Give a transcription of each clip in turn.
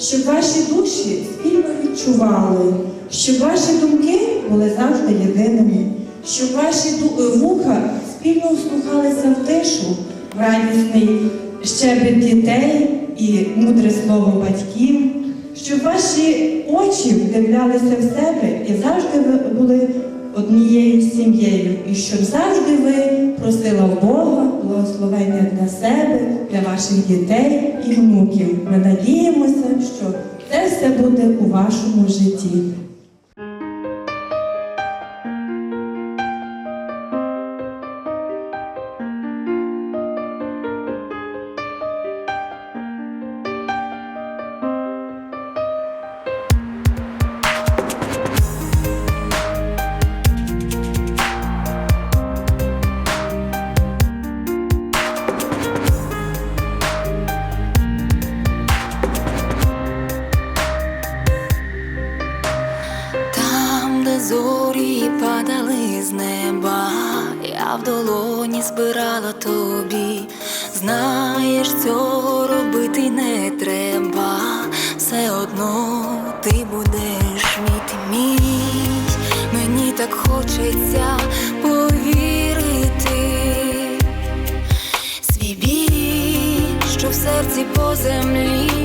щоб ваші душі спільно відчували, щоб ваші думки були завжди єдиними, щоб ваші е, вуха спільно вслухалися в тишу, в радісний щебет дітей і мудре слово батьків, щоб ваші очі вдивлялися в себе і завжди ви були однією сім'єю, і щоб завжди ви просила Бога благословення для себе, для ваших дітей і внуків. Ми надіємося, що це все буде у вашому житті. Зорі падали з неба, я в долоні збирала тобі. Знаєш, цього робити не треба. Все одно ти будеш мій ти. Мені так хочеться повірити. Свій біль, що в серці по землі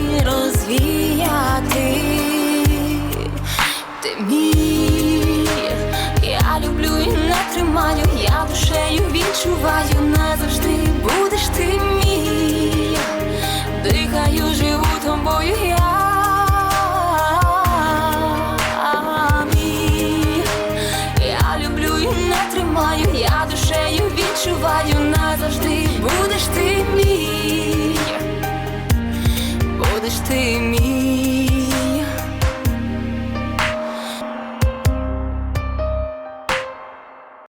душею відчуваю, назавжди будеш ти мій.